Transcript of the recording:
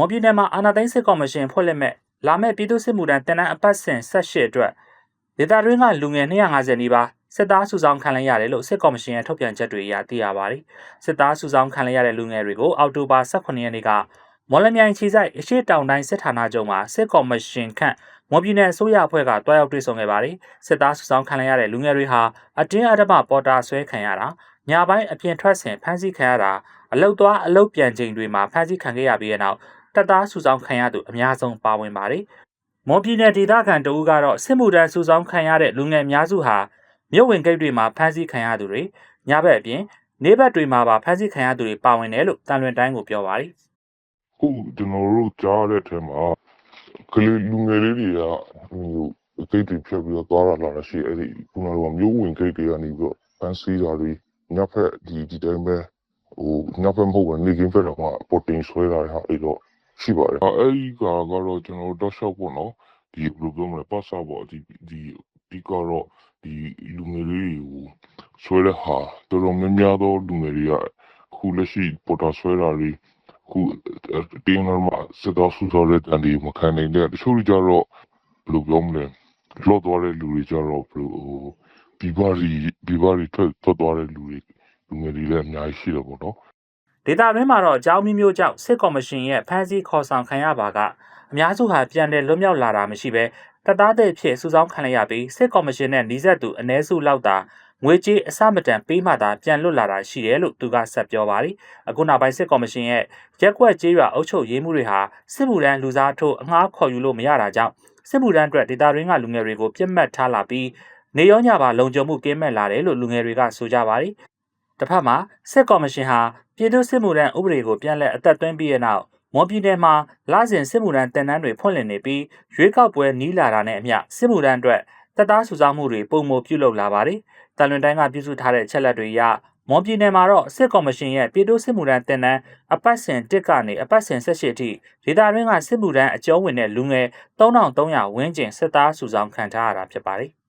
မော်ပြည်နယ်မှာအာဏာသိမ်းစစ်ကော်မရှင်ဖွဲ့လက်မဲ့လာမဲ့ပြည်သူ့စစ်မှုထမ်းတင်နန်းအပတ်စဉ်18အတွက်ဒေသတွင်းကလူငယ်250နီးပါးစစ်သားစုဆောင်ခံလိုက်ရတယ်လို့စစ်ကော်မရှင်ရဲ့ထုတ်ပြန်ချက်တွေအရသိရပါတယ်စစ်သားစုဆောင်ခံလိုက်ရတဲ့လူငယ်တွေကိုအောက်တိုဘာ18ရက်နေ့ကမော်လမြိုင်ခြေဆိုင်အရှိတောင်တိုင်းစစ်ဌာနချုပ်မှာစစ်ကော်မရှင်ခန့်မော်ပြည်နယ်အစိုးရအဖွဲ့ကတွားရောက်တွေ့ဆုံခဲ့ပါတယ်စစ်သားစုဆောင်ခံလိုက်ရတဲ့လူငယ်တွေဟာအတင်းအဓမ္မပေါ်တာဆွဲခံရတာညပိုင်းအပြင်ထွက်စဉ်ဖမ်းဆီးခံရတာအလုတ်သွားအလုတ်ပြန်ချိန်တွေမှာဖမ်းဆီးခံခဲ့ရပြီးတဲ့နောက် တပ်သားစုဆောင်ခံရသူအများဆုံးပါဝင်ပါတယ်မော်ပြည်နယ်ဒေသခံတအူးကတော့စစ်မှုထမ်းစုဆောင်ခံရတဲ့လူငယ်အများစုဟာမြို့ဝင်ဂိတ်တွေမှာဖမ်းဆီးခံရသူတွေညဘက်အပြင်နေဘက်တွေမှာပါဖမ်းဆီးခံရသူတွေပါဝင်တယ်လို့တန်လွင်တိုင်းကိုပြောပါတယ်ခုကျွန်တော်တို့ကြားတဲ့အထက်မှာကလေးလူငယ်လေးတွေကဟိုဂိတ်တွေဖြတ်ပြီးတော့သွားတာလာတာရှိအဲ့ဒီခုနကမျိုးဝင်ဂိတ်တွေကနေပြီးတော့ပန်းစီးတာတွေညဖက်ဒီဒီတိုင်းပဲဟိုညဖက်မဟုတ်ဘူးနေကင်းဖက်တော့မှပေါ်တင်ဆွဲတာဟာအဲ့တော့ ရှိပါတယ်အဲ့ဒီကကတော့ကျွန်တော်တို့တော့ရှောက်ပေါ့နော်ဒီဘယ်လိုပြောမလဲပတ်စာပေါ့ဒီဒီဒီကတော့ဒီလူငယ်လေးတွေကိုဆွဲတဲ့ဟာတော်တော်များများသောလူငယ်တွေကခုလက်ရှိပေါ်တာဆွဲတာတွေခုတင်း normal စတော့ဆူဆော်တဲ့တန်ဒီမခံနိုင်တဲ့တချို့တွေကြတော့ဘယ်လိုပြောမလဲလော့သွားတဲ့လူတွေကြတော့ဘယ်လိုဟိုဒီဘာရီဒီဘာရီထွက်ထွက်သွားတဲ့လူတွေလူငယ်တွေလည်းအများကြီးရှိတယ်ပေါ့နော် ဒေတာတွင်းမှာတော့အကြောင်းမျိုးမျိုးကြောင့်စစ်ကော်မရှင်ရဲ့ဖမ်းဆီးခေါ်ဆောင်ခံရပါကအများစုဟာပြန်လည်လွတ်မြောက်လာတာမရှိဘဲတပ်သားတဲ့ဖြစ်စုဆောင်းခံလိုက်ရပြီးစစ်ကော်မရှင်နဲ့နှီးဆက်သူအ ਨੇ စုလောက်သာငွေကြေးအစမတန်ပေးမှသာပြန်လွတ်လာတာရှိတယ်လို့သူကဆက်ပြောပါတယ်။အခုနောက်ပိုင်းစစ်ကော်မရှင်ရဲ့ရက်ကွက်ကြေးရွာအုပ်ချုပ်ရေးမှုတွေဟာစစ်မှုထမ်းလူစားထိုးအငှားခေါ်ယူလို့မရတာကြောင့်စစ်မှုထမ်းအတွက်ဒေတာတွင်းကလူငယ်တွေကိုပြစ်မှတ်ထားလာပြီးနေရောညပါလုံခြုံမှုကင်းမဲ့လာတယ်လို့လူငယ်တွေကဆိုကြပါတယ်။တစ်ဖက်မှာစစ်ကော်မရှင်ဟာ ပြည်သူ့စစ်မှုထမ်းဥပဒေကိုပြန်လည်အသက်သွင်းပြီးတဲ့နောက်မွန်ပြည်နယ်မှာလစဉ်စစ်မှုထမ်းတင်နန်းတွေဖွင့်လှစ်နေပြီးရွေးကောက်ပွဲနီးလာတာနဲ့အမျှစစ်မှုထမ်းအတွက်တပ်သားစုဆောင်းမှုတွေပုံမပြုလုပ်လာပါတယ်။တန်လွင်တိုင်းကပြုစုထားတဲ့အချက်လက်တွေအရမွန်ပြည်နယ်မှာတော့စစ်ကော်မရှင်ရဲ့ပြည်သူ့စစ်မှုထမ်းတင်နန်းအပတ်စဉ်1ကနေအပတ်စဉ်18အထိဒေသတွင်းကစစ်မှုထမ်းအကျုံးဝင်တဲ့လူငယ်3300ဝန်းကျင်စစ်သားစုဆောင်းခံထားရတာဖြစ်ပါတယ်။